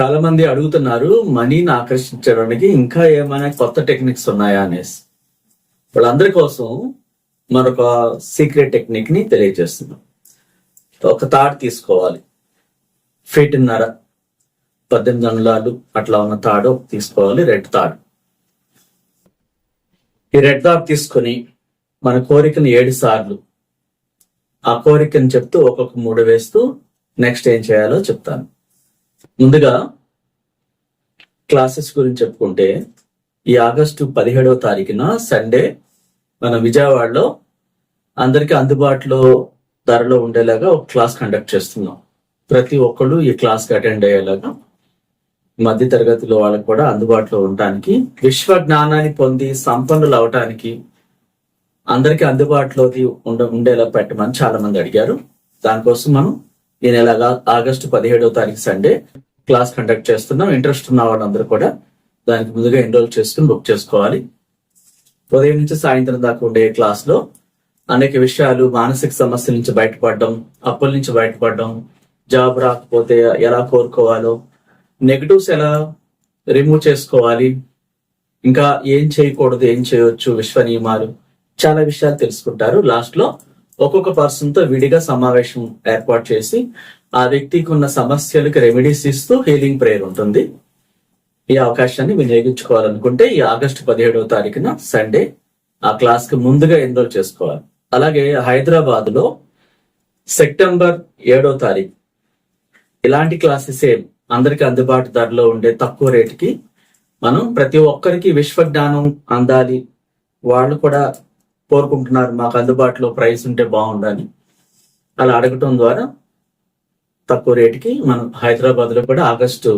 చాలా మంది అడుగుతున్నారు మనీని ఆకర్షించడానికి ఇంకా ఏమైనా కొత్త టెక్నిక్స్ ఉన్నాయా అనేసి. వాళ్ళందరి కోసం మరొక సీక్రెట్ టెక్నిక్ని తెలియజేస్తున్నాం. ఒక తాడు తీసుకోవాలి. ఫీట్న్నర పద్దెనిమిది అంగుళాలు అట్లా ఉన్న తాడు తీసుకోవాలి రెడ్ తాడు. ఈ రెడ్ తాడు తీసుకొని మన కోరికను ఏడు సార్లు. ఆ కోరికను చెప్తూ ఒక్కొక్క మూడు వేస్తూ నెక్స్ట్ ఏం చేయాలో చెప్తాను. ముందుగా క్లాసెస్ గురించి చెప్పుకుంటే ఈ ఆగస్టు పదిహేడవ తారీఖున సండే మన విజయవాడలో అందరికీ అందుబాటులో ధరలో ఉండేలాగా ఒక క్లాస్ కండక్ట్ చేస్తున్నాం. ప్రతి ఒక్కళ్ళు ఈ క్లాస్కి అటెండ్ అయ్యేలాగా మధ్య తరగతిలో వాళ్ళకి కూడా అందుబాటులో ఉండటానికి విశ్వ జ్ఞానాన్ని పొంది సంపన్నులు అవటానికి అందరికీ అందుబాటులోకి ఉండ ఉండేలా పెట్టమని చాలా మంది అడిగారు. దానికోసం మనం ఈ నెల ఆగస్టు పదిహేడవ తారీఖు సండే క్లాస్ కండక్ట్ చేస్తున్నాం. ఇంట్రెస్ట్ ఉన్న వాళ్ళందరూ కూడా దానికి ముందుగా ఎన్రోల్ చేసుకుని బుక్ చేసుకోవాలి. ఉదయం నుంచి సాయంత్రం దాకా ఉండే క్లాస్లో అనేక విషయాలు మానసిక సమస్యల నుంచి బయటపడడం అప్పుల నుంచి బయటపడడం జాబ్ రాకపోతే ఎలా కోరుకోవాలో నెగటివ్స్ ఎలా రిమూవ్ చేసుకోవాలి ఇంకా ఏం చేయకూడదు ఏం చేయవచ్చు విశ్వ నియమాలు చాలా విషయాలు తెలుసుకుంటారు. లాస్ట్లో ఒక్కొక్క పర్సన్తో విడిగా సమావేశం ఏర్పాటు చేసి ఆ వ్యక్తికి ఉన్న సమస్యలకు రెమెడీస్ ఇస్తూ హీలింగ్ ప్రేయర్ ఉంటుంది. ఈ అవకాశాన్ని వినియోగించుకోవాలనుకుంటే ఈ ఆగస్టు పదిహేడవ తారీఖున సండే ఆ క్లాస్కి ముందుగా ఎన్రోల్ చేసుకోవాలి. అలాగే హైదరాబాద్లో సెప్టెంబర్ ఏడో తారీఖు ఇలాంటి క్లాసెస్ ఏం అందరికి అందుబాటు ధరలో ఉండే తక్కువ రేటుకి మనం ప్రతి ఒక్కరికి విశ్వ జ్ఞానం అందాలి. వాళ్ళు కూడా కోరుకుంటున్నారు మాకు అందుబాటులో ప్రైస్ ఉంటే బాగుండాలి అలా అడగటం ద్వారా తక్కువ రేటుకి మనం హైదరాబాద్లో కూడా ఆగస్టు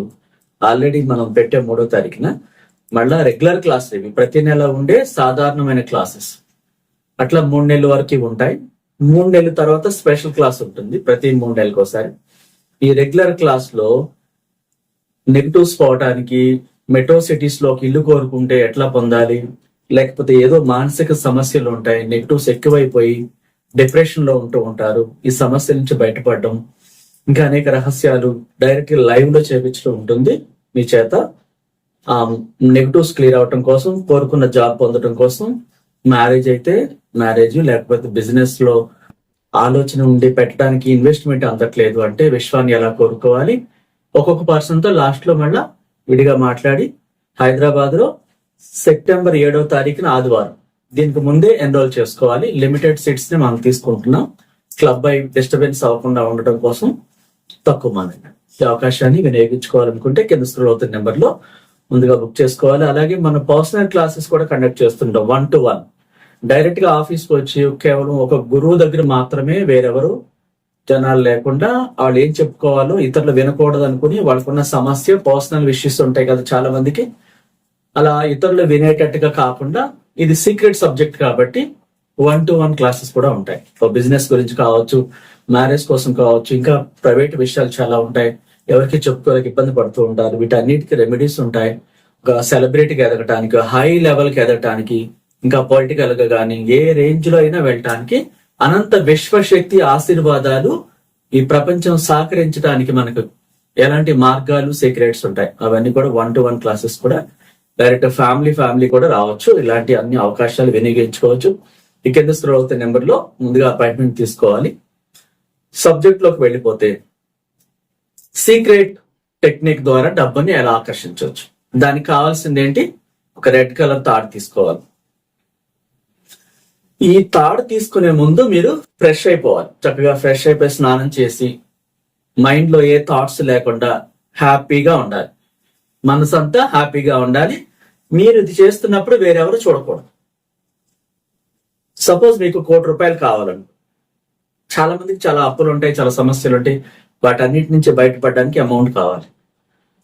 ఆల్రెడీ మనం పెట్టే మూడో తారీఖున మళ్ళా రెగ్యులర్ క్లాస్ ఇవి. ప్రతి నెల ఉండే సాధారణమైన క్లాసెస్. అట్లా మూడు నెలల వరకు ఉంటాయి. మూడు నెలల తర్వాత స్పెషల్ క్లాస్ ఉంటుంది. ప్రతి మూడు నెలలకు ఒకసారి. ఈ రెగ్యులర్ క్లాస్లో నెగిటివ్స్ పోవటానికి మెట్రో సిటీస్లోకి ఇల్లు కోరుకుంటే ఎట్లా పొందాలి? లేకపోతే ఏదో మానసిక సమస్యలు ఉంటాయి. నెగిటివ్స్ ఎక్కువైపోయి డిప్రెషన్లో ఉంటూ ఉంటారు. ఈ సమస్య నుంచి బయటపడడం. ఇంకా అనేక రహస్యాలు డైరెక్ట్ లైవ్లో చేపించడం ఉంటుంది మీ చేత. ఆ నెగిటివ్స్ క్లియర్ అవటం కోసం కోరుకున్న జాబ్ పొందడం కోసం మ్యారేజ్ అయితే మ్యారేజ్ లేకపోతే బిజినెస్లో ఆలోచన ఉండి పెట్టడానికి ఇన్వెస్ట్మెంట్ అందట్లేదు అంటే విశ్వాన్ని ఎలా కోరుకోవాలి? ఒక్కొక్క పర్సన్తో లాస్ట్లో మళ్ళా విడిగా మాట్లాడి హైదరాబాద్లో సెప్టెంబర్ ఏడవ తారీఖున ఆదివారం. దీనికి ముందే ఎన్రోల్ చేసుకోవాలి. లిమిటెడ్ సీట్స్ని మనం తీసుకుంటున్నాం. క్లబ్ అయి డిస్టర్బెన్స్ అవ్వకుండా ఉండటం కోసం. తక్కువ మంది. ఈ అవకాశాన్ని వినియోగించుకోవాలనుకుంటే కింద స్క్రోల్ అవుతున్న నెంబర్లో ముందుగా బుక్ చేసుకోవాలి. అలాగే మన పర్సనల్ క్లాసెస్ కూడా కండక్ట్ చేస్తుంటాం వన్ టు వన్ డైరెక్ట్గా ఆఫీస్కి వచ్చి కేవలం ఒక గురువు దగ్గర మాత్రమే వేరెవరు జనాలు లేకుండా వాళ్ళు ఏం చెప్పుకోవాలో ఇతరులు వినకూడదు అనుకుని వాళ్ళకున్న సమస్య పర్సనల్ విషయస్ ఉంటాయి కదా చాలా మందికి. అలా ఇతరులు వినేటట్టుగా కాకుండా ఇది సీక్రెట్ సబ్జెక్ట్ కాబట్టి వన్ టు వన్ క్లాసెస్ కూడా ఉంటాయి. బిజినెస్ గురించి కావచ్చు మ్యారేజ్ కోసం కావచ్చు ఇంకా ప్రైవేట్ విషయాలు చాలా ఉంటాయి. ఎవరికి చెప్పుకోలేక ఇబ్బంది పడుతూ ఉంటారు. వీటన్నిటికీ రెమెడీస్ ఉంటాయి. ఒక సెలబ్రిటీకి ఎదగటానికి హై లెవెల్కి ఎదగటానికి ఇంకా పొలిటికల్గా కానీ ఏ రేంజ్లో అయినా వెళ్ళటానికి అనంత విశ్వశక్తి ఆశీర్వాదాలు ఈ ప్రపంచం సహకరించడానికి మనకు ఎలాంటి మార్గాలు సీక్రెట్స్ ఉంటాయి. అవన్నీ కూడా వన్ టు వన్ క్లాసెస్ కూడా డైరెక్ట్ ఫ్యామిలీ ఫ్యామిలీ కూడా రావచ్చు. ఇలాంటి అన్ని అవకాశాలు వినియోగించుకోవచ్చు. ఈ కింద స్క్రోల్ అవుతున్న నెంబర్లో ముందుగా అపాయింట్మెంట్ తీసుకోవాలి. సబ్జెక్ట్లోకి వెళ్ళిపోతే సీక్రెట్ టెక్నిక్ ద్వారా డబ్బుని ఎలా ఆకర్షించవచ్చు? దానికి కావాల్సింది ఏంటి? ఒక రెడ్ కలర్ తాడు తీసుకోవాలి. ఈ తాడు తీసుకునే ముందు మీరు ఫ్రెష్ అయిపోవాలి. చక్కగా ఫ్రెష్ అయిపోయి స్నానం చేసి మైండ్లో ఏ థాట్స్ లేకుండా హ్యాపీగా ఉండాలి. మనసు అంతా హ్యాపీగా ఉండాలి. మీరు ఇది చేస్తున్నప్పుడు వేరెవరు చూడకూడదు. సపోజ్ మీకు కోటి రూపాయలు కావాలండి చాలా మందికి చాలా అప్పులు ఉంటాయి చాలా సమస్యలు ఉంటాయి. వాటన్నిటి నుంచి బయటపడడానికి అమౌంట్ కావాలి.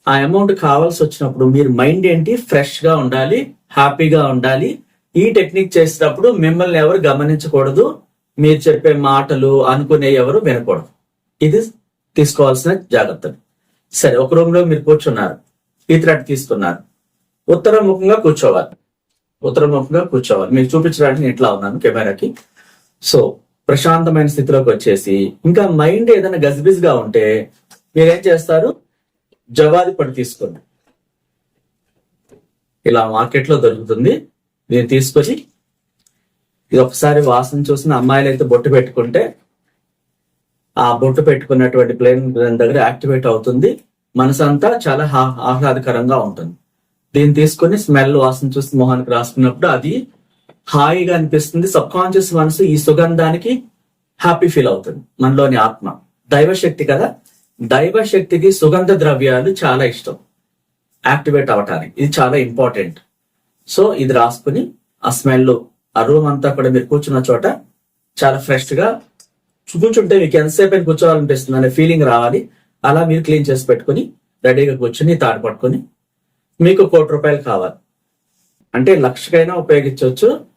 ఆ అమౌంట్ కావాల్సి వచ్చినప్పుడు మీరు మైండ్ ఏంటి? ఫ్రెష్గా ఉండాలి హ్యాపీగా ఉండాలి. ఈ టెక్నిక్ చేసేటప్పుడు మిమ్మల్ని ఎవరు గమనించకూడదు. మీరు చెప్పే మాటలు అనుకునే ఎవరు వినకూడదు. ఇది తీసుకోవాల్సిన జాగ్రత్తలు. సరే ఒక రూమ్లో మీరు కూర్చున్నారు. ఈ థ్రెడ్ తీసుకున్నారు. ఉత్తరముఖంగా కూర్చోవాలి. ఉత్తరముఖంగా కూర్చోవాలి. మీకు చూపించడానికి ఇట్లా ఉన్నాను కెమెరాకి. సో ప్రశాంతమైన స్థితిలోకి వచ్చేసి ఇంకా మైండ్ ఏదైనా గజ్బిజ్గా ఉంటే మీరేం చేస్తారు? జవాది పడి తీసుకోండి. ఇలా మార్కెట్లో దొరుకుతుంది. దీన్ని తీసుకొని ఇది ఒకసారి వాసన చూసిన అమ్మాయిలు అయితే బొట్టు పెట్టుకుంటే ఆ బొట్టు పెట్టుకున్నటువంటి ప్లేన్ దగ్గర యాక్టివేట్ అవుతుంది. మనసు అంతా చాలా ఆహ్లాదకరంగా ఉంటుంది. దీన్ని తీసుకొని స్మెల్ వాసన చూసి మొహానికి రాసుకున్నప్పుడు అది హాయిగా అనిపిస్తుంది. సబ్ కాన్షియస్ మనసు ఈ సుగంధానికి హ్యాపీ ఫీల్ అవుతుంది. మనలోని ఆత్మ. దైవశక్తి కదా? దైవశక్తికి సుగంధ ద్రవ్యాలు చాలా ఇష్టం. యాక్టివేట్ అవటానికి. ఇది చాలా ఇంపార్టెంట్ సో ఇది రాసుకుని ఆ స్మెల్ ఆ రూమ్ అంతా కూడా మీరు కూర్చున్న చోట చాలా ఫ్రెష్గా కూర్చుంటే మీకు ఎంతసేపు అయినా కూర్చోవాలనిపిస్తుంది అనే ఫీలింగ్ రావాలి. అలా మీరు క్లీన్ చేసి పెట్టుకుని రెడీగా కూర్చుని తాడు పట్టుకుని మీకు కోటి రూపాయలు కావాలి. అంటే లక్షకైనా ఉపయోగించవచ్చు.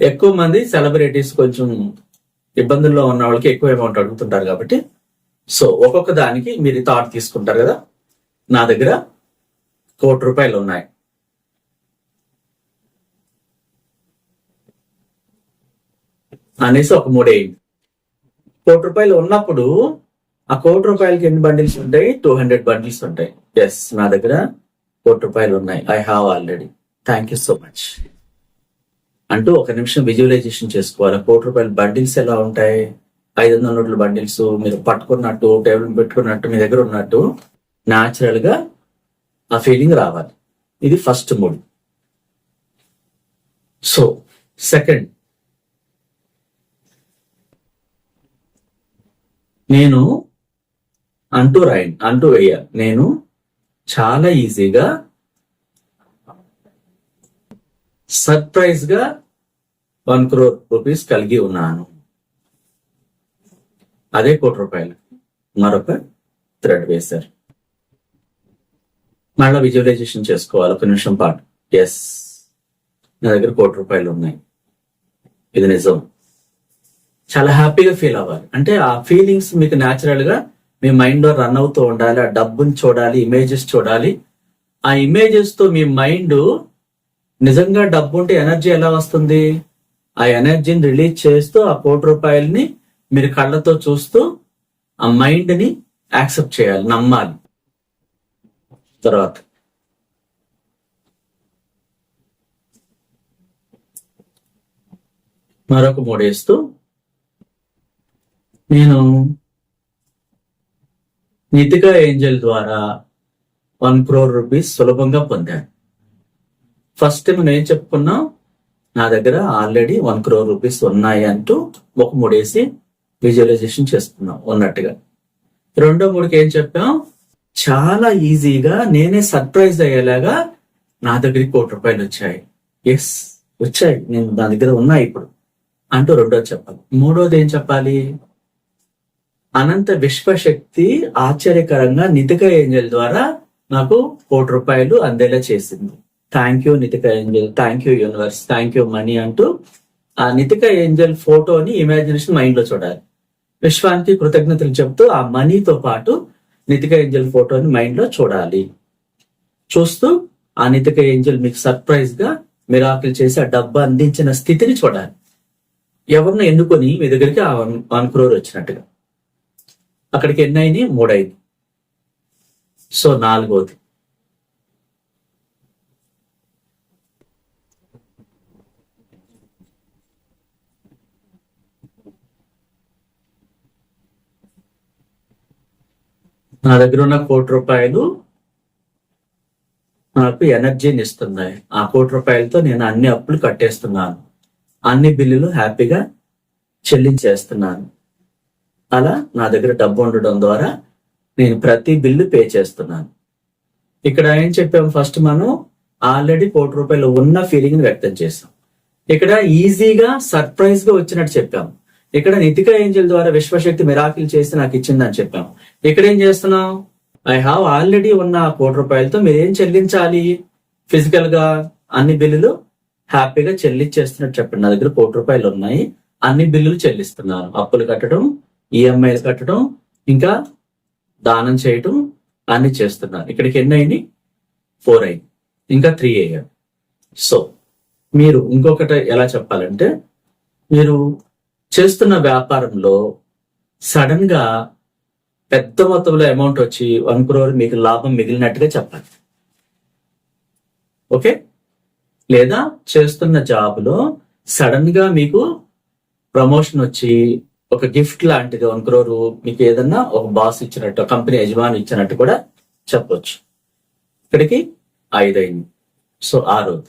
ఎక్కువ మంది సెలబ్రిటీస్ కొంచెం ఇబ్బందుల్లో ఉన్న వాళ్ళకి ఎక్కువ అమౌంట్ అడుగుతుంటారు కాబట్టి. సో ఒక్కొక్క దానికి మీరు థాట్ తీసుకుంటారు కదా? నా దగ్గర కోటి రూపాయలు ఉన్నాయి. అనేసి ఒక మూడేయండి కోటి రూపాయలు ఉన్నప్పుడు ఆ కోటి రూపాయలకి ఎన్ని బండిల్స్ ఉంటాయి? టూ హండ్రెడ్ బండిల్స్ ఉంటాయి. ఎస్ నా దగ్గర కోటి రూపాయలు ఉన్నాయి. I have already thank you so much అంటూ ఒక నిమిషం విజువలైజేషన్ చేసుకోవాలి. కోటి రూపాయల బండిల్స్ ఎలా ఉంటాయి? ఐదు వందల నోట్ల బండిల్స్ మీరు పట్టుకున్నట్టు టేబుల్ పెట్టుకున్నట్టు మీ దగ్గర ఉన్నట్టు న్యాచురల్గా ఆ ఫీలింగ్ రావాలి. ఇది ఫస్ట్ మూడ్ సో సెకండ్ నేను అంటూ రాయండి అంటూ వేయాలి. నేను చాలా ఈజీగా సర్ప్రైజ్గా వన్ క్రోర్ రూపీస్ కలిగి ఉన్నాను. అదే కోటి రూపాయలు. మరొక థ్రెడ్ వేశారు. మళ్ళీ విజువలైజేషన్ చేసుకోవాలి. ఒక నిమిషం పాటు. ఎస్ నా దగ్గర కోటి రూపాయలు ఉన్నాయి. ఇది నిజం. చాలా హ్యాపీగా ఫీల్ అవ్వాలి. అంటే ఆ ఫీలింగ్స్ మీకు న్యాచురల్గా మీ మైండ్లో రన్ అవుతూ ఉండాలి. ఆ డబ్బుని చూడాలి ఇమేజెస్ చూడాలి. ఆ ఇమేజెస్తో మీ మైండ్ నిజంగా డబ్బు ఉంటే ఎనర్జీ ఎలా వస్తుంది? ఆ ఎనర్జీని రిలీజ్ చేస్తూ ఆ కోటి రూపాయలని మీరు కళ్ళతో చూస్తూ ఆ మైండ్ని యాక్సెప్ట్ చేయాలి నమ్మాలి. తర్వాత. మరొక మూడేస్తూ నేను నితికా ఏంజల్ ద్వారా వన్ క్రోర్ రూపీస్ సులభంగా పొందాను. ఫస్ట్ టైం నేను ఏం చెప్పుకున్నా నా దగ్గర ఆల్రెడీ వన్ క్రోర్ రూపీస్ ఉన్నాయి అంటూ ఒక మూడేసి విజువలైజేషన్ చేస్తున్నాం ఉన్నట్టుగా. రెండో మూడుకి ఏం చెప్పాం? చాలా ఈజీగా నేనే సర్ప్రైజ్ అయ్యేలాగా నా దగ్గరికి కోటి రూపాయలు వచ్చాయి. ఎస్ వచ్చాయి. నేను నా దగ్గర ఉన్నాయి ఇప్పుడు అంటూ రెండోది చెప్పాలి. మూడోది ఏం చెప్పాలి? అనంత విశ్వశక్తి ఆశ్చర్యకరంగా నిధిక ఏంజల్ ద్వారా నాకు కోటి రూపాయలు అందేలా చేసింది. Thank you Nitika angel thank you universe thank you money అంటూ ఆ నితిక ఏంజల్ ఫోటోని ఇమాజినేషన్ మైండ్లో చూడాలి. విశ్వానికి కృతజ్ఞతలు చెప్తూ ఆ మనీతో పాటు నితిక ఏంజల్ ఫోటోని మైండ్లో చూడాలి. చూస్తూ ఆ నితిక ఏంజల్ మీకు సర్ప్రైజ్గా మిరాకిల్ చేసి ఆ డబ్బా అందించిన స్థితిని చూడాలి. ఎవరిని ఎన్నుకొని మీ దగ్గరికి ఆ వన్ వన్ క్రోర్ వచ్చినట్టుగా. అక్కడికి ఎన్ని అయినాయి. సో నాలుగోది. నా దగ్గర ఉన్న కోటి రూపాయలు నాకు ఎనర్జీని ఇస్తున్నాయి. ఆ కోటి రూపాయలతో నేను అన్ని అప్పులు కట్టేస్తున్నాను. అన్ని బిల్లులు హ్యాపీగా చెల్లించేస్తున్నాను. అలా నా దగ్గర డబ్బు ఉండడం ద్వారా నేను ప్రతి బిల్లు పే చేస్తున్నాను. ఇక్కడ ఏం చెప్పాం ఫస్ట్ మనం? ఆల్రెడీ కోటి రూపాయలు ఉన్న ఫీలింగ్ వ్యక్తం చేసాం ఇక్కడ ఈజీగా సర్ప్రైజ్గా వచ్చినట్టు చెప్పాం. ఇక్కడ నితిక ఏంజల్ ద్వారా విశ్వశక్తి మిరాకిల్ చేసి నాకు ఇచ్చిందని చెప్పాం. ఇక్కడ ఏం చేస్తున్నాం ఐ హావ్ ఆల్రెడీ ఉన్న కోటి రూపాయలతో మీరు ఏం చెల్లించాలి? ఫిజికల్గా అన్ని బిల్లులు హ్యాపీగా చెల్లించేస్తున్నట్టు చెప్పండి. నా దగ్గర కోటి రూపాయలు ఉన్నాయి. అన్ని బిల్లులు చెల్లిస్తున్నాను. అప్పులు కట్టడం ఈఎంఐలు కట్టడం ఇంకా దానం చేయటం అన్ని చేస్తున్నాను. ఇక్కడికి ఎన్ని అయినాయి ఫోర్ అయింది. ఇంకా త్రీ అయ్యాయి. సో మీరు ఇంకొకటి ఎలా చెప్పాలంటే మీరు చేస్తున్న వ్యాపారంలో సడన్గా పెద్ద మొత్తంలో అమౌంట్ వచ్చి వన్ క్రోర్ మీకు లాభం మిగిలినట్టుగా చెప్పాలి. ఓకే లేదా చేస్తున్న జాబ్లో సడన్గా మీకు ప్రమోషన్ వచ్చి ఒక గిఫ్ట్ లాంటిది వన్ క్రోర్ మీకు ఏదన్నా ఒక బాస్ ఇచ్చినట్టు కంపెనీ యజమాని ఇచ్చినట్టు కూడా చెప్పొచ్చు. ఇక్కడికి ఐదైంది. సో ఆ రోజు.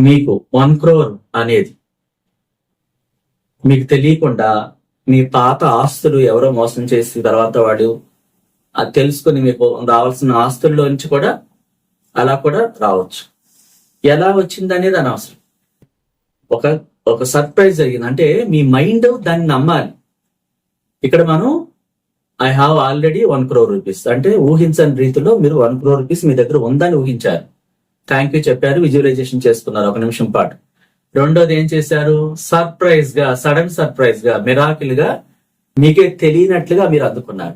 మీకు వన్ క్రోర్ అనేది. మీకు తెలియకుండా మీ పాత ఆస్తులు ఎవరో మోసం చేసిన తర్వాత వాడు అది తెలుసుకుని మీకు రావాల్సిన ఆస్తుల్లో నుంచి కూడా అలా కూడా రావచ్చు. ఎలా వచ్చింది అనేది అనవసరం. ఒక ఒక సర్ప్రైజ్ జరిగింది. అంటే మీ మైండ్ దాన్ని నమ్మాలి. ఇక్కడ మనం I have already one crore rupees అంటే ఊహించని రీతిలో మీరు వన్ క్రోర్ రూపీస్ మీ దగ్గర ఉందని ఊహించారు. థ్యాంక్ యూ చెప్పారు విజువలైజేషన్ చేసుకున్నారు ఒక నిమిషం పాటు. రెండోది ఏం చేశారు? సర్ప్రైజ్గా సడన్ సర్ప్రైజ్గా మిరాకిల్గా మీకే తెలియనట్లుగా మీరు అందుకున్నారు.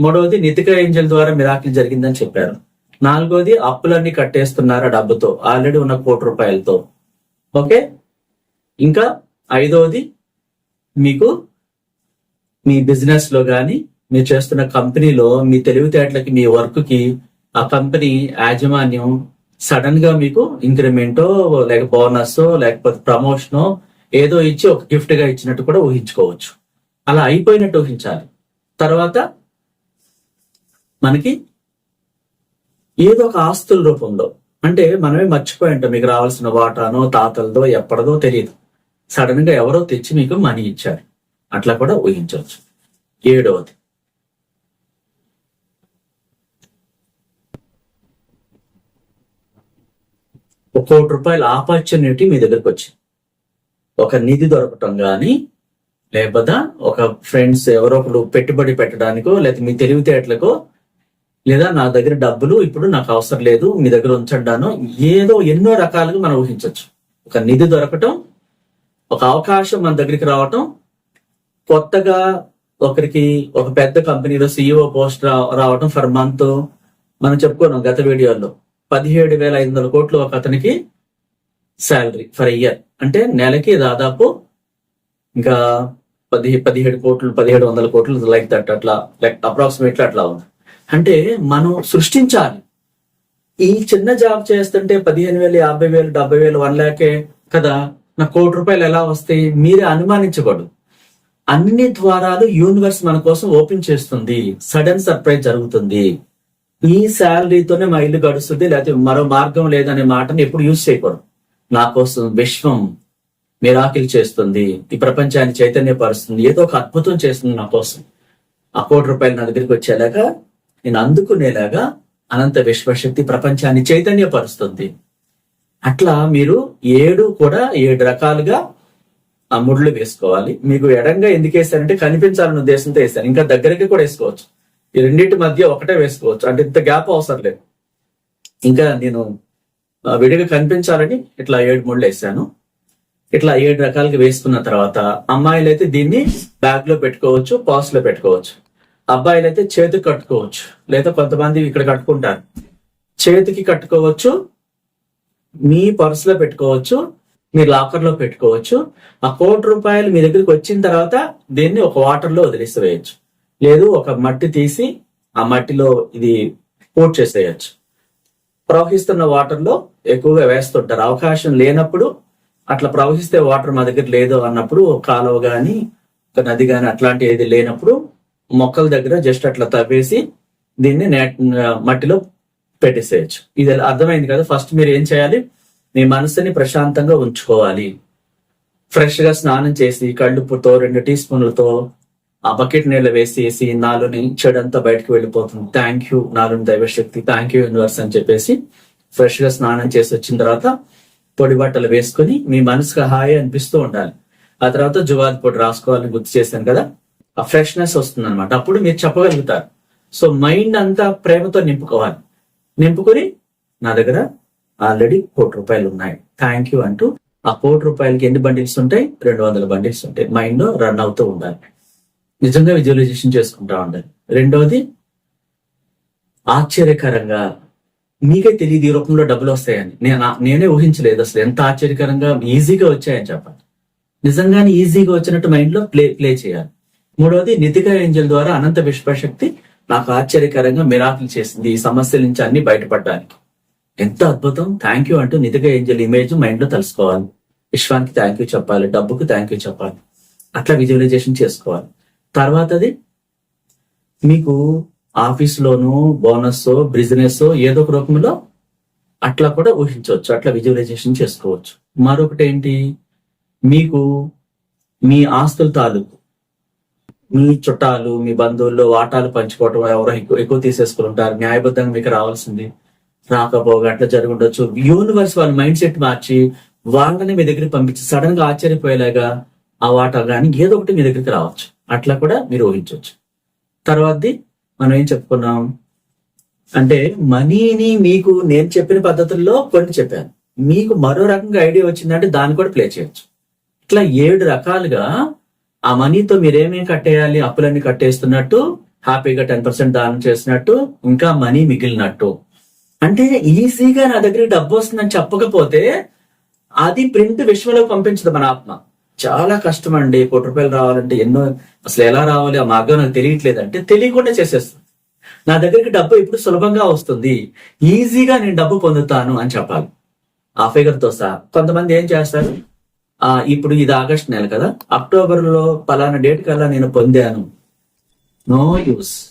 మూడవది నితిక ఏంజల్ ద్వారా మిరాకిల్ జరిగిందని చెప్పారు. నాలుగోది అప్పులన్నీ కట్టేస్తున్నారు ఆ డబ్బుతో? ఆల్రెడీ ఉన్న కోటి రూపాయలతో. ఓకే? ఇంకా ఐదవది మీకు మీ బిజినెస్లో కానీ మీరు చేస్తున్న కంపెనీలో మీ తెలివితేటలకి మీ వర్క్కి ఆ కంపెనీ యాజమాన్యం సడన్గా మీకు ఇంక్రిమెంటో లేక బోనస్ లేకపోతే ప్రమోషనో ఏదో ఇచ్చి ఒక గిఫ్ట్గా ఇచ్చినట్టు కూడా ఊహించుకోవచ్చు. అలా అయిపోయినట్టు ఊహించాలి. తర్వాత మనకి ఏదో ఒక ఆస్తుల రూపంలో అంటే మనమే మర్చిపోయి ఉంటాం మీకు రావాల్సిన వాటానో తాతలదో ఎప్పటిదో తెలియదు సడన్గా ఎవరో తెచ్చి మీకు మనీ ఇచ్చారు. అట్లా కూడా ఊహించవచ్చు. ఏడవది. ఒక కోటి రూపాయల ఆపర్చునిటీ మీ దగ్గరకు వచ్చింది. ఒక నిధి దొరకటం కానీ లేకపోతే ఒక ఫ్రెండ్స్ ఎవరో ఒకరు పెట్టుబడి పెట్టడానికో లేదా మీ తెలివితేటలకో లేదా నా దగ్గర డబ్బులు ఇప్పుడు నాకు అవసరం లేదు మీ దగ్గర ఉంచండాను ఏదో ఎన్నో రకాలుగా మనం ఊహించవచ్చు. ఒక నిధి దొరకటం ఒక అవకాశం మన దగ్గరికి రావటం కొత్తగా ఒకరికి ఒక పెద్ద కంపెనీలో సిఇఓ పోస్ట్ రావటం ఫర్ మంత్ మనం చెప్పుకున్నాం గత వీడియోలో. పదిహేడు వేల ఐదు వందల కోట్లు ఒక అతనికి శాలరీ ఫర్ ఇయర్. అంటే నెలకి దాదాపు ఇంకా పది పదిహేడు కోట్లు పదిహేడు వందల కోట్లు లైక్ దట్ అట్లా లైక్ అప్రాక్సిమేట్లీ అట్లా ఉంది. అంటే మనం సృష్టించాలి. ఈ చిన్న జాబ్ చేస్తుంటే పదిహేను వేలు యాభై వేలు డెబ్బై వేలు వన్ ల్యాకే కదా నా కోటి రూపాయలు ఎలా వస్తాయి మీరే అనుమానించకూడదు. అన్ని ద్వారాలు యూనివర్స్ మన కోసం ఓపెన్ చేస్తుంది. సడన్ సర్ప్రైజ్ జరుగుతుంది. ఈ శాలరీతోనే మా ఇల్లు గడుస్తుంది లేకపోతే మరో మార్గం లేదనే మాటని ఎప్పుడు యూజ్ చేయకూడదు. నా కోసం విశ్వం మిరాకిల్ చేస్తుంది ఈ ప్రపంచాన్ని చైతన్యపరుస్తుంది ఏదో ఒక అద్భుతం చేస్తుంది నా కోసం. ఆ కోటి రూపాయలు నా దగ్గరికి వచ్చేలాగా నేను అందుకునేలాగా అనంత విశ్వశక్తి ప్రపంచాన్ని చైతన్యపరుస్తుంది. అట్లా మీరు ఏడు కూడా ఏడు రకాలుగా ఆ ముడ్లు వేసుకోవాలి. మీకు ఎడంగా ఎందుకు వేస్తారంటే కనిపించాలన్న ఉద్దేశంతో వేస్తాను ఇంకా దగ్గరికి కూడా వేసుకోవచ్చు. ఈ రెండింటి మధ్య ఒకటే వేసుకోవచ్చు. అంటే ఇంత గ్యాప్ అవసరం లేదు. ఇంకా నేను ఆ, విడిగా కనిపించాలని ఇట్లా ఏడు ముళ్ళు వేసాను. ఇట్లా ఏడు రకాలకి వేసుకున్న తర్వాత అమ్మాయిలు అయితే దీన్ని బ్యాగ్లో పెట్టుకోవచ్చు పాస్లో పెట్టుకోవచ్చు. అబ్బాయిలు అయితే చేతికి కట్టుకోవచ్చు. లేదా కొంతమంది ఇక్కడ కట్టుకుంటారు. చేతికి కట్టుకోవచ్చు మీ పర్స్లో పెట్టుకోవచ్చు మీ లాకర్లో పెట్టుకోవచ్చు. ఆ కోటి రూపాయలు మీ దగ్గరికి వచ్చిన తర్వాత దీన్ని ఒక వాటర్లో వదిలేసివేయచ్చు లేదు ఒక మట్టి తీసి ఆ మట్టిలో ఇది పోట్ చేసేయచ్చు. ప్రవహిస్తున్న వాటర్లో ఎక్కువగా వేస్తుంటారు. అవకాశం లేనప్పుడు అట్లా ప్రవహిస్తే వాటర్ మా దగ్గర లేదు అన్నప్పుడు ఒక కాలువ కానీ ఒక నది కానీ అట్లాంటి ఏది లేనప్పుడు మొక్కల దగ్గర జస్ట్ అట్లా తవ్వేసి దీన్ని నేట్ మట్టిలో పెట్టేసేయచ్చు. ఇది అర్థమైంది కదా? ఫస్ట్ మీరు ఏం చేయాలి? మీ మనసుని ప్రశాంతంగా ఉంచుకోవాలి. ఫ్రెష్గా స్నానం చేసి కళ్ళుప్పుతో రెండు టీ స్పూన్లతో ఆ బకెట్ నీళ్ళు వేసేసి నాలోని చెడంతా బయటకు వెళ్ళిపోతుంది. థ్యాంక్ యూ నాలోని దైవశక్తి. థ్యాంక్ యూ యూనివర్స్ అని చెప్పేసి ఫ్రెష్గా స్నానం చేసి వచ్చిన తర్వాత పొడి బట్టలు వేసుకొని మీ మనసుకు హాయి అనిపిస్తూ ఉండాలి. ఆ తర్వాత జువాది పొడి రాసుకోవాలని గుర్తు చేశాను కదా? ఆ ఫ్రెష్నెస్ వస్తుంది అనమాట అప్పుడు మీరు చెప్పగలుగుతారు. సో మైండ్ అంతా ప్రేమతో నింపుకోవాలి. నింపుకొని నా దగ్గర ఆల్రెడీ కోటి రూపాయలు ఉన్నాయి. థ్యాంక్ యూ అంటూ ఆ కోటి రూపాయలకి ఎన్ని బండిల్స్ ఉంటాయి? రెండు వందల బండిల్స్ ఉంటాయి. మైండ్ రన్ అవుతూ ఉండాలి. నిజంగా విజువలైజేషన్ చేసుకుంటా ఉండాలి రెండవది ఆశ్చర్యకరంగా మీకే తెలియదు ఈ రూపంలో డబ్బులు వస్తాయని. నేను నేనే ఊహించలేదు అసలు ఎంత ఆశ్చర్యకరంగా ఈజీగా వచ్చాయని చెప్పాలి. నిజంగానే ఈజీగా వచ్చినట్టు మైండ్లో ప్లే ప్లే చేయాలి. మూడవది నితిక ఏంజల్ ద్వారా అనంత విశ్వశక్తి నాకు ఆశ్చర్యకరంగా మిరాకిల్ చేసింది ఈ సమస్యల నుంచి అన్ని బయటపడడానికి. ఎంత అద్భుతం. థ్యాంక్ యూ అంటూ నితిక ఏంజల్ ఇమేజ్ మైండ్లో తెలుసుకోవాలి. విశ్వానికి థ్యాంక్ యూ చెప్పాలి. డబ్బుకు థ్యాంక్ యూ చెప్పాలి. అట్లా విజువలైజేషన్ చేసుకోవాలి. తర్వాతది మీకు ఆఫీస్లోనూ బోనస్ బిజినెస్ ఏదో ఒక రూపంలో అట్లా కూడా ఊహించవచ్చు అట్లా విజువలైజేషన్ చేసుకోవచ్చు. మరొకటి ఏంటి మీకు మీ ఆస్తుల తాలూకు మీ చుట్టాలు మీ బంధువుల్లో వాటాలు పంచుకోవటం ఎవరో ఎక్కువ ఎక్కువ తీసేసుకుని ఉంటారు న్యాయబద్ధంగా మీకు రావాల్సింది రాకపోగా అట్లా జరుగుండొచ్చు యూనివర్స్ వాళ్ళ మైండ్ సెట్ మార్చి వాళ్ళని మీ దగ్గరికి పంపించి సడన్గా ఆశ్చర్యపోయేలాగా ఆ వాటా కానీ ఏదో ఒకటి మీ దగ్గరికి రావచ్చు. అట్లా కూడా మీరు ఊహించవచ్చు. తర్వాతది మనం ఏం చెప్పుకున్నాం? అంటే మనీని మీకు నేను చెప్పిన పద్ధతుల్లో కొన్ని చెప్పాను. మీకు మరో రకంగా ఐడియా వచ్చిందంటే దాన్ని కూడా ప్లే చేయొచ్చు. ఇట్లా ఏడు రకాలుగా ఆ మనీతో మీరేమేం కట్టేయాలి అప్పులన్నీ కట్టేస్తున్నట్టు హ్యాపీగా టెన్ పర్సెంట్ దానం చేసినట్టు ఇంకా మనీ మిగిలినట్టు. అంటే ఈజీగా నా దగ్గర డబ్బు వస్తుందని చెప్పకపోతే అది ప్రింట్ విశ్వంలోకి పంపించదు మన ఆత్మ. చాలా కష్టం అండి కోటి రూపాయలు రావాలంటే ఎన్నో అసలు ఎలా రావాలి? ఆ మార్గం నాకు తెలియట్లేదు. అంటే తెలియకుండా చేసేస్తుంది. నా దగ్గరికి డబ్బు ఇప్పుడు సులభంగా వస్తుంది. ఈజీగా నేను డబ్బు పొందుతాను అని చెప్పాలి. ఆ ఫిగర్తో సహా. కొంతమంది ఏం చేస్తారు? ఆ ఇప్పుడు ఇది ఆగస్ట్ నెల కదా. అక్టోబర్లో పలానా డేట్ కల్లా నేను పొందాను. No use.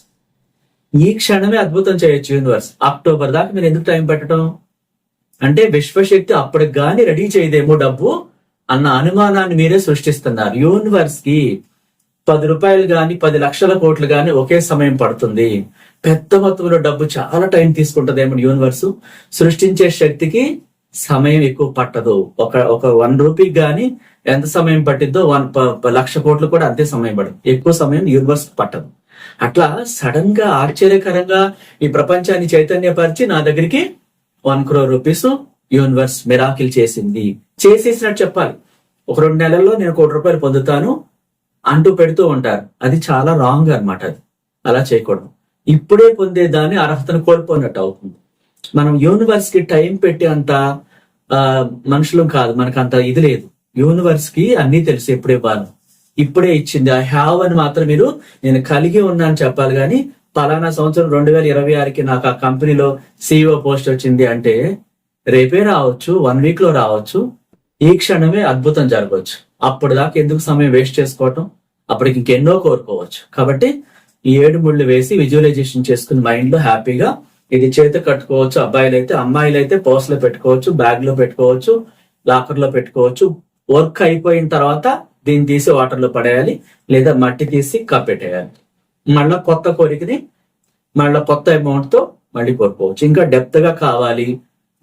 ఈ క్షణమే అద్భుతం చేయొచ్చు యూనివర్స్. అక్టోబర్ దాకా మీరు ఎందుకు టైం పెట్టడం? అంటే విశ్వశక్తి అప్పటికి కానీ రెడీ చేయదేమో డబ్బు. అన్న అనుమానాన్ని మీరే సృష్టిస్తున్నారు. యూనివర్స్కి పది రూపాయలు గాని పది లక్షల కోట్లు గాని ఒకే సమయం పడుతుంది. పెద్ద మొత్తంలో డబ్బు చాలా టైం తీసుకుంటదేమో యూనివర్స్ సృష్టించే శక్తికి సమయం ఎక్కువ పట్టదు. ఒక ఒక వన్ రూపీకి గాని ఎంత సమయం పట్టిద్దో వన్ ప- లక్ష కోట్లు కూడా అంతే సమయం పడదు. ఎక్కువ సమయం యూనివర్స్ పట్టదు. అట్లా సడన్గా ఆశ్చర్యకరంగా ఈ ప్రపంచాన్ని చైతన్యపరిచి నా దగ్గరికి one crore rupees universe miracle చేసింది. చేసేసినట్టు చెప్పాలి. ఒక రెండు నెలల్లో నేను కోటి రూపాయలు పొందుతాను అంటూ పెడుతూ ఉంటారు. అది చాలా రాంగ్ అన్నమాట అది. అలా చేయకూడదు. ఇప్పుడే పొందేదాన్ని అర్హతను కోల్పోయినట్టు అవుతుంది. మనం యూనివర్స్కి టైం పెట్టి అంత ఆ, మనుషులు కాదు. మనకు అంత ఇది లేదు. యూనివర్స్కి అన్ని తెలుసు. ఇప్పుడే ఇవ్వాలి. ఇప్పుడే ఇచ్చింది. ఐ హ్యావ్ అని మాత్రం మీరు నేను కలిగి ఉన్నాను చెప్పాలి కానీ పలానా సంవత్సరం రెండు వేల ఇరవై ఆరుకి నాకు ఆ కంపెనీలో సిఇఓ పోస్ట్ వచ్చింది అంటే రేపే రావచ్చు వన్ వీక్లో రావచ్చు. ఈ క్షణమే అద్భుతం జరగవచ్చు. అప్పుడు దాకా ఎందుకు సమయం వేస్ట్ చేసుకోవటం? అప్పటికి ఇంకెన్నో కోరుకోవచ్చు. కాబట్టి ఈ ఏడు ముళ్ళు వేసి విజువలైజేషన్ చేసుకుని మైండ్లో హ్యాపీగా ఇది చేత కట్టుకోవచ్చు అబ్బాయిలు అయితే అమ్మాయిలు అయితే పర్స్లో పెట్టుకోవచ్చు బ్యాగ్లో పెట్టుకోవచ్చు లాకర్లో పెట్టుకోవచ్చు. వర్క్ అయిపోయిన తర్వాత దీన్ని తీసి వాటర్లో పడేయాలి లేదా మట్టి తీసి కప్పెట్టేయాలి. మళ్ళా కొత్త కోరికని మళ్ళా కొత్త అమౌంట్తో మళ్ళీ కోరుకోవచ్చు. ఇంకా డెప్త్గా కావాలి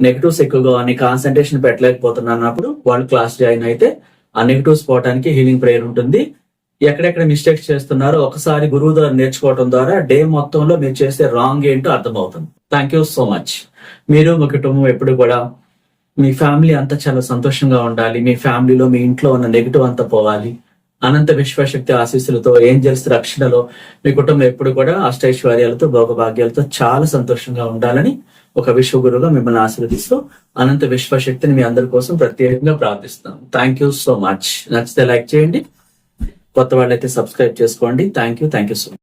నెగిటివ్స్ ఎక్కువగా అని కాన్సన్ట్రేషన్ పెట్టలేకపోతున్నాను అన్నప్పుడు వాళ్ళు క్లాస్ జాయిన్ అయితే ఆ నెగిటివ్స్ పోవడానికి హీలింగ్ ప్రేయర్ ఉంటుంది. ఎక్కడెక్కడ మిస్టేక్స్ చేస్తున్నారో ఒకసారి గురువు ద్వారా నేర్చుకోవడం ద్వారా డే మొత్తంలో మీరు చేసే రాంగ్ ఏంటో అర్థమవుతుంది. థ్యాంక్ యూ సో మచ్ మీరు మీ కుటుంబం ఎప్పుడు కూడా మీ ఫ్యామిలీ అంతా చాలా సంతోషంగా ఉండాలి. మీ ఫ్యామిలీలో మీ ఇంట్లో ఉన్న నెగిటివ్ అంతా పోవాలి. అనంత విశ్వశక్తి ఆశీస్సులతో ఏంజల్స్ రక్షణలో మీ కుటుంబం ఎప్పుడు కూడా అష్టైశ్వర్యాలతో భోగభాగ్యాలతో చాలా సంతోషంగా ఉండాలని ఒక విశ్వగురుగా మిమ్మల్ని ఆశీర్వదిస్తూ అనంత విశ్వశక్తిని మీ అందరి కోసం ప్రత్యేకంగా ప్రార్థిస్తాం థ్యాంక్ యూ సో మచ్ నచ్చితే లైక్ చేయండి. కొత్త వాళ్ళైతే సబ్స్క్రైబ్ చేసుకోండి. Thank you thank you so much